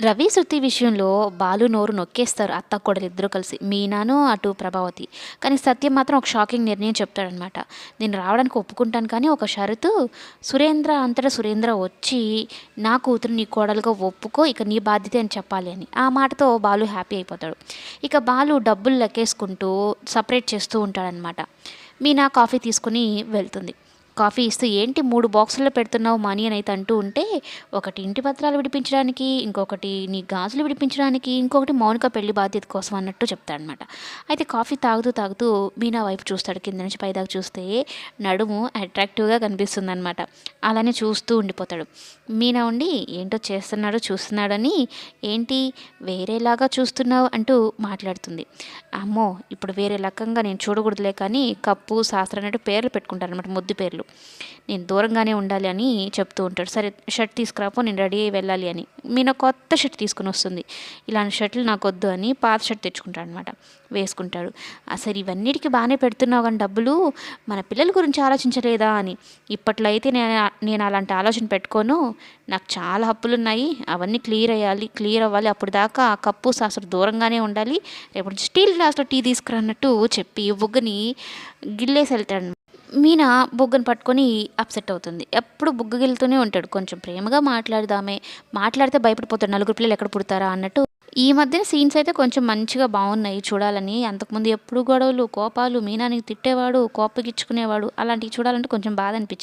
రవి శృతి విషయంలో బాలు నోరు నొక్కేస్తారు అత్త కొడలిద్దరూ ఇద్దరు కలిసి. మీనాను అటు ప్రభావతి. కానీ సత్యం మాత్రం ఒక షాకింగ్ నిర్ణయం చెప్తాడనమాట నేను రావడానికి ఒప్పుకుంటాను కానీ ఒక షరతు సురేంద్ర అంతటా సురేంద్ర వచ్చి నా కూతురు నీ కోడలుగా ఒప్పుకో ఇక నీ బాధ్యత అని చెప్పాలి అని. ఆ మాటతో బాలు హ్యాపీ అయిపోతాడు. ఇక బాలు డబ్బులు లెక్కేసుకుంటూ సపరేట్ చేస్తూ ఉంటాడనమాట మీనా కాఫీ తీసుకుని వెళ్తుంది. కాఫీ ఇస్తూ ఏంటి మూడు బాక్సుల్లో పెడుతున్నావు మనీ అని అయితే అంటూ ఉంటే ఒకటి ఇంటి పత్రాలు విడిపించడానికి ఇంకొకటి నీ గాజులు విడిపించడానికి ఇంకొకటి మౌనిక పెళ్ళి బాధ్యత కోసం అన్నట్టు చెప్తాడనమాట అయితే కాఫీ తాగుతూ తాగుతూ మీనా వైపు చూస్తాడు. కింద నుంచి పైదాకా చూస్తే నడుము అట్రాక్టివ్గా కనిపిస్తుంది అనమాట అలానే చూస్తూ ఉండిపోతాడు. మీనా ఉండి ఏంటో చేస్తున్నాడు చూస్తున్నాడని ఏంటి వేరేలాగా చూస్తున్నావు? అంటూ మాట్లాడుతుంది. అమ్మో ఇప్పుడు వేరే రకంగా నేను చూడకూడదులే కానీ కప్పు శాస్త్రం అన్నట్టు పేర్లు పెట్టుకుంటారు అనమాట ముద్దు పేర్లు. నేను దూరంగానే ఉండాలి అని చెప్తూ ఉంటాడు. సరే షర్ట్ తీసుకురాపో నేను రెడీ అయ్యి వెళ్ళాలి అని. మీన కొత్త షర్ట్ తీసుకుని వస్తుంది. ఇలాంటి షర్ట్లు నాకు వద్దు అని పాత షర్ట్ తెచ్చుకుంటాడు అనమాట వేసుకుంటాడు. అసలు ఇవన్నిటికీ బాగానే పెడుతున్నావు కానీ డబ్బులు మన పిల్లల గురించి ఆలోచించలేదా? అని. ఇప్పట్లో అయితే నేను నేను అలాంటి ఆలోచన పెట్టుకోను. నాకు చాలా హప్పులు ఉన్నాయి అవన్నీ క్లియర్ అయ్యాలి క్లియర్ అవ్వాలి. అప్పుడు దాకా ఆ కప్పు సాసరు దూరంగానే ఉండాలి. రేపు స్టీల్ గ్లాస్లో టీ తీసుకురన్నట్టు చెప్పి బుగ్గని గిల్లేసి వెళ్తాడు మీనా బుగ్గను పట్టుకొని అప్సెట్ అవుతుంది. ఎప్పుడు బుగ్గగిలుతూనే ఉంటాడు. కొంచెం ప్రేమగా మాట్లాడదామే. మాట్లాడితే భయపడిపోతాడు. నలుగురు పిల్లలు ఎక్కడ పుడతారా అన్నట్టు. ఈ మధ్యన సీన్స్ అయితే కొంచెం మంచిగా బాగున్నాయి చూడాలని. అంతకుముందు ఎప్పుడు గొడవలు కోపాలు మీనాని తిట్టేవాడు కోపగిచ్చుకునేవాడు. అలాంటివి చూడాలంటే కొంచెం బాధ అనిపించేది.